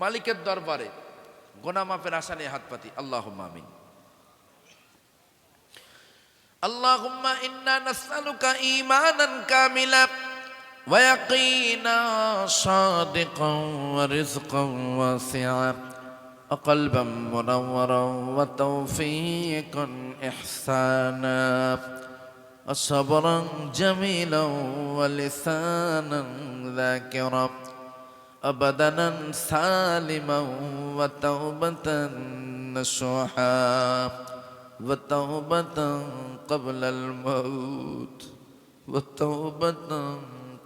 মালিকের দরবারে গোনা মাপের আশা নিয়ে হাত পাতি আল্লাহ আমিন اللهم إنا نسألك إيمانا كاملا ويقينا صادقا ورزقا واسعا وقلبا منورا وتوفيقا إحسانا وصبرا جميلا ولسانا ذاكرا وبدنا سالما وتوبة نصوحا وتوبة قبل الموت وتوبة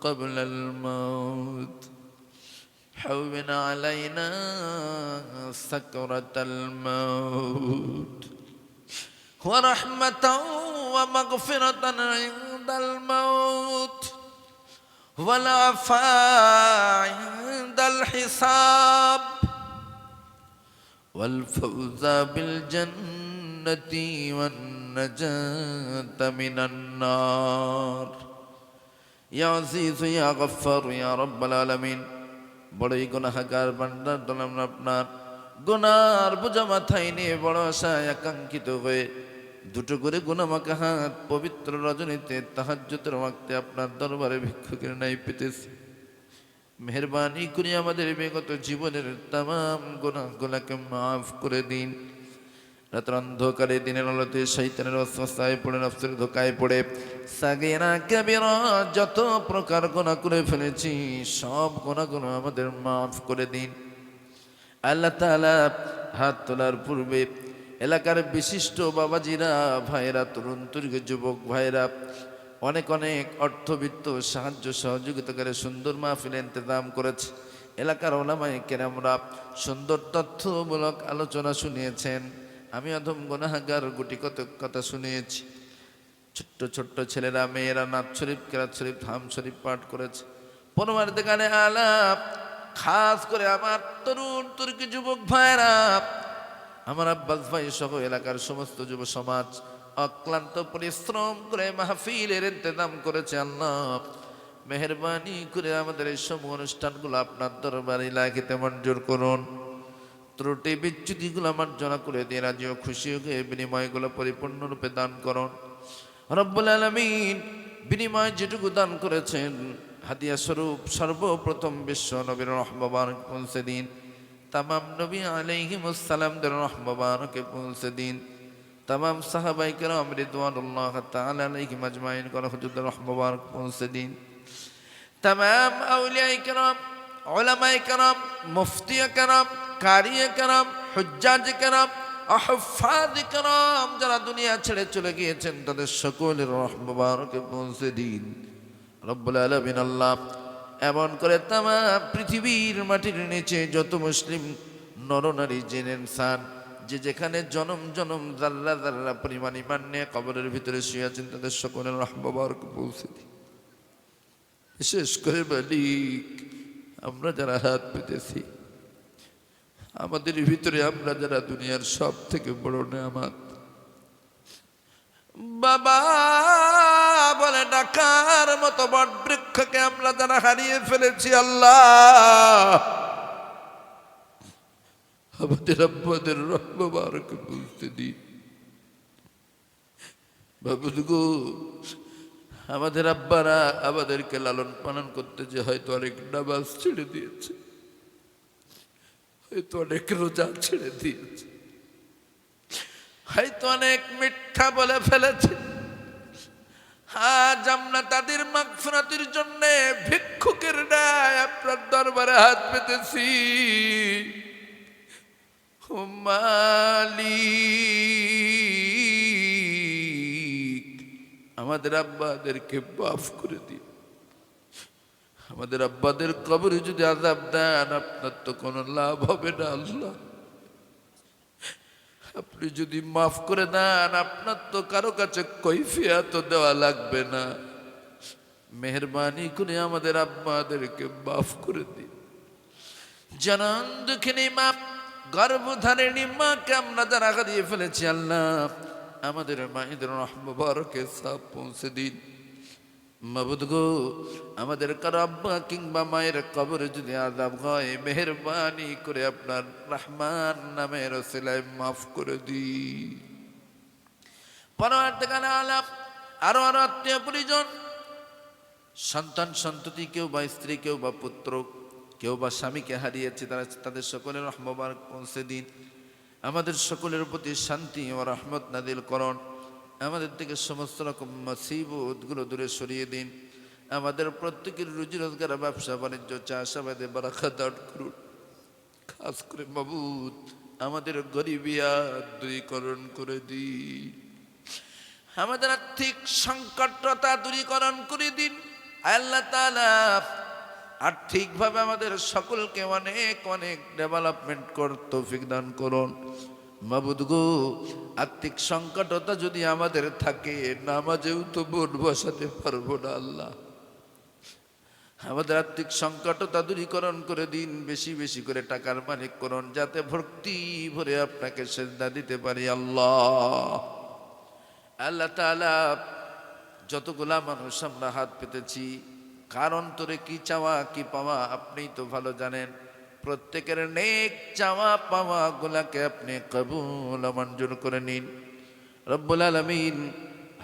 قبل الموت. حون علينا سكرة الموت. ورحمة ومغفرة عند الموت. والعفاء عند الحساب والفوز بالجنة والنجاة من النار يا عزيز يا غفار يا رب العالمين বড়ই গুনাহাগার বান্দার দলাম আপনার গুনার বোঝা মাথায় নিয়ে বড় আশায় আকাঙ্ক্ষিত হয়ে দুটো করে গুনামাকে হাত পবিত্র রজনীতে তাহাজ্যতের ওয়াক্তে আপনার দরবারে ভিক্ষুকের নাই পেতেছি মেহরবানি করে আমাদের বিগত জীবনের তাম গুণাগুলাকে মাফ করে দিন। রাতের অন্ধকারে দিনের আলোতে শৈতানের অস্বস্থায় পড়ে, নফসের ধোকায় পড়ে। সাগেরা কাবিরা যত প্রকার গোনা করে ফেলেছি, সব গোনাগুলো আমাদের মাফ করে দিন। আল্লাহ তাআলা হাত তোলার পূর্বে এলাকার বিশিষ্ট বাবাজিরা ভাইরা তরুণ তুর্গ যুবক ভাইরা অনেক অনেক অর্থবিত্ত সাহায্য সহযোগিতা করে সুন্দর মাহফিল ইন্তজাম করেছে। এলাকার ওলামাই কেরামরা সুন্দর তথ্যমূলক আলোচনা শুনিয়েছেন। আমি অধম গুনাহাগার গুটি কত কথা শুনিয়েছি। ছোট্ট ছোট্ট ছেলেরা, মেয়েরা নাথ শরীফ, কেরাত শরীফ ধাম শরীফ পাঠ করেছে। পরমার দেখানে আলাপ, খাস করে আমার তরুণ তুর্কি যুবক ভাইরা আমার আব্বাস ভাই সহ এলাকার সমস্ত যুব সমাজ অক্লান্ত পরিশ্রম করে মাহফিলের ইন্তজাম করেছে আল্লাহ। মেহরবানি করে আমাদের এই সব অনুষ্ঠানগুলো আপনার দরবারে লাগিতে মঞ্জুর করুন। ত্রুটি বিচ্যুতিগুলো মার্জনা করে দিয়ে রাজি ও খুশি হয়ে বিনিময়গুলো পরিপূর্ণরূপে দান করুন। রব্বুল আলমিন বিনিময় যেটুকু দান করেছেন, হাদিয়া স্বরূপ সর্বপ্রথম বিশ্ব নবীর রহমাবানক পৌঁছে দিন। তামাম নবী আলাইহিমুসালামদের রহমাবানকে পৌঁছে দিন। তামাম সাহাবাই কেরাম রিদওয়ানুল্লাহ তাআলা আলাইহিম আজমাইন করা হুজুর রহমাবানক পৌঁছে দিন তামাম আউলিয়াই কেরাম ওলামায়ে কেরাম মুফতি কেরাম কারি কেরাম হুজ্জাজ কেরাম আহফাজ কেরাম যারা দুনিয়া ছেড়ে চলে গিয়েছেন তাদের সকলের রহমাবানকে পৌঁছে দিন রব্বুল আলমিন আল্লাহ এমন করে তামা পৃথিবীর মাটির নিচে যত মুসলিম নরনারী জেনেন সান যে যেখানে জনম জনম জাল্লা জাল্লা পরিমাণ ইমান নিয়ে কবরের ভিতরে শুয়ে তাদের সকলের রহমাবারকে পৌঁছে দিন। বিশেষ করে মালিক, আমরা যারা হাত পেতেছি, আমাদের ভিতরে আমরা যারা দুনিয়ার সব থেকে বড় নেয়ামাত। বাবা বলে, ডাকার মতো বট বৃক্ষকে আমরা যারা হারিয়ে ফেলেছি, আল্লাহ আমাদের আব্বাদের রহমাবারকে বুঝতে দিন বাবুদ আমাদের আব্বারা আমাদেরকে লালন পালন করতে যে হয়তো অনেক নামাজ ছেড়ে দিয়েছে, হয়তো অনেক রোজা ছেড়ে দিয়েছে, হয়তো অনেক মিথ্যা বলে ফেলেছে। আজ আমরা তাদের মাগফিরাতের জন্য ভিক্ষুকের ন্যায় আপনার দরবারে হাত পেতেছি। আমাদের আব্বাদেরকে বাফ করে দিন। আমাদের আব্বাদের কবরে যদি আজাব দেন, আপনার তো কোনো লাভ হবে না, আল্লাহ। আপনি যদি মাফ করে দেন, আপনার তো কারও কাছে কৈফিয়াত দেওয়া লাগবে না। মেহরবানি করে আমাদের আব্বাদেরকে মাফ করে দিন। জানান দুঃখিনী মা গর্ভধারিণী মাকে আমরা যারা হারিয়ে ফেলেছি, আল্লাহ, আমাদের মায়েদের রহমবারকে সাপ পৌঁছে দিন। মাবুদ গো, আমাদের কারও আব্বা কিংবা মায়ের কবরে যদি আজাব হয়, মেহরবানি করে আপনার রহমান নামের সেলাই মাফ করে দি পরবর্তীকালে আলাপ, আরও আরও আত্মীয় পরিজন, সন্তান সন্ততি কেউ বা স্ত্রী কেউ বা পুত্র কেউ বা স্বামীকে হারিয়েছে, তারা তাদের সকলের রহমবার পৌঁছে দিন। আমাদের সকলের প্রতি শান্তি ও রহমত নাদিল করণ আমাদের থেকে সমস্ত রকম মুসিবতগুলো দূরে সরিয়ে দিন। আমাদের প্রত্যেকের রুজি রোজগার, ব্যবসা, বাণিজ্য, চাষাবাদে বারাখা দাট করুন। খাস করে মাবুদ, আমাদের গরিবিয়া দূরীকরণ করে দিন। আমাদের আর্থিক সংকটতা দূরীকরণ করে দিন। আল্লাহ তাআলা আর্থিকভাবে আমাদের সকলকে অনেক অনেক ডেভেলপমেন্ট কর, তৌফিক দান করুন। মাবুদ গো আর্থিক সংকটতা যদি আমাদের থাকে, নামাজেও তো বোন বসাতে পারব না আল্লাহ। আমাদের আর্থিক সংকটতা দূরীকরণ করে দিন, বেশি বেশি করে টাকার মালিক করুন, যাতে ভক্তি ভরে আপনাকে সেজদা দিতে পারি আল্লাহ। আল্লাহ তাআলা যতগুলা মানুষ আমরা হাত পেতেছি কার অন্তরে কি চাওয়া, কি পাওয়া আপনি তো ভালো জানেন। প্রত্যেকের নেক চাওয়া পাওয়া গুলাকে আপনি কবুল মঞ্জুর করে নিন। রব্বুল আলমিন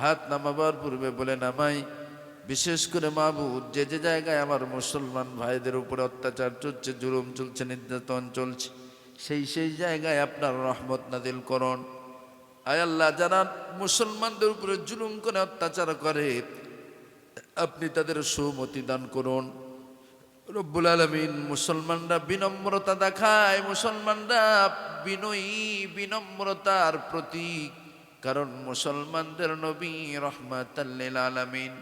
হাত নামাবার পূর্বে বলে নামাই, বিশেষ করে মাহবুদ যে যে জায়গায় আমার মুসলমান ভাইদের উপরে অত্যাচার চলছে, জুলুম চলছে, নির্যাতন চলছে, সেই সেই জায়গায় আপনার রহমত নাদিল করুন। আয় আল্লাহ, যারা মুসলমানদের উপরে জুলুম করে, অত্যাচার করে আপনি তাদের সুমতি দান করুন। রব্বুল আলমিন মুসলমানরা বিনম্রতা দেখায়, মুসলমানরা বিনয়ী, বিনম্রতার প্রতীক। কারণ মুসলমানদের নবী রহমাতাল্লিল আলমিন।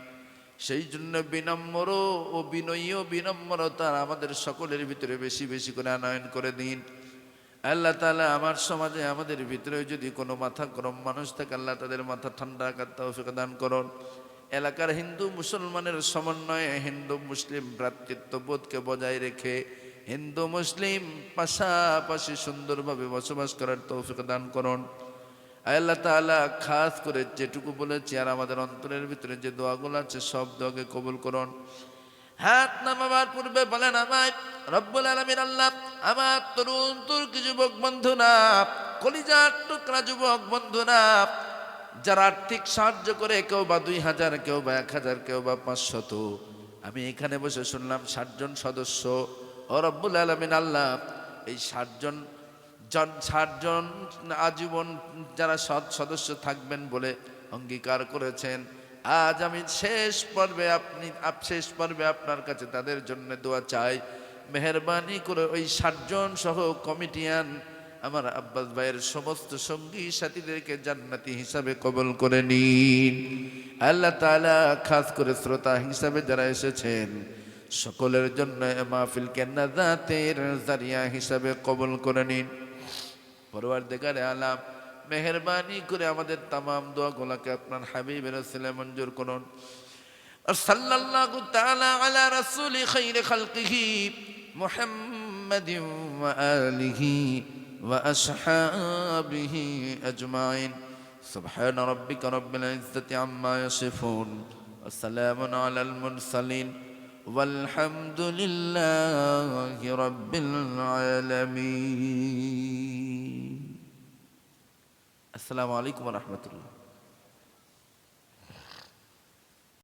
সেই জন্য বিনম্র ও বিনয়ী ও বিনম্রতার আমাদের সকলের ভিতরে বেশি বেশি করে আনয়ন করে দিন। আল্লাহ তাআলা আমার সমাজে, আমাদের ভিতরে যদি কোনো মাথা গরম মানুষ থাকে, আল্লাহ তাদের মাথা ঠান্ডা রাখার তৌফিক দান করুন। এলাকার হিন্দু মুসলমানের সমন্বয়ে হিন্দু মুসলিম ভ্রাতৃত্ববোধকে বজায় রেখে হিন্দু মুসলিম পাশাপাশি সুন্দরভাবে বসবাস করার তৌফিক দান করুন। আল্লাহ তাআলা খাস করে যেটুকু বলেছি আর আমাদের অন্তরের ভিতরে যে দোয়াগুলো আছে সব দোয়াকে কবুল করুন। হাত নামাবার পূর্বে বলেন আমায়, রব্বুল আলমিন আল্লাহ, আমার তরুণ, তুর্কি যুবক বন্ধুরা, কলিজার টুকরা যুবক বন্ধুরা যারা আর্থিক সাহায্য করে, কেউ বা দুই হাজার, কেউ বা এক হাজার, কেউ বা পাঁচশত। আমি এখানে বসে শুনলাম ষাটজন সদস্য। ও রব্বুল আলমিন আল্লাহ, এই ষাটজন জন ষাটজন আজীবন যারা সৎ সদস্য থাকবেন বলে অঙ্গীকার করেছেন। আজ আমি শেষ পর্বে আপনি শেষ পর্বে আপনার কাছে তাদের জন্য দোয়া চাই। মেহরবানি করে ওই ষাটজন সহ কমিটিয়ান আমার আব্বাস ভাইয়ের সমস্ত সঙ্গী সাথীদেরকে জান্নাতি হিসাবে কবল করে নিন। আল্লাহ তাআলা খাস করে শ্রোতা হিসাবে যারা এসেছেন, সকলের জন্য এ মাহফিলকে নাজাতের হিসাবে কবল করে নিন। পরওয়ারদিগারে আলাম মেহরবানি করে আমাদের তামাম দোয়াগুলোকে আপনার হাবিবের ছেলে মঞ্জুর করুন। খালকিহি মুহাম্মাদিন ওয়া وأصحابه أجمعين. سبحان ربك رب العزة عما يصفون. وسلام على المرسلين. والحمد لله رب العالمين. السلام عليكم ورحمة الله.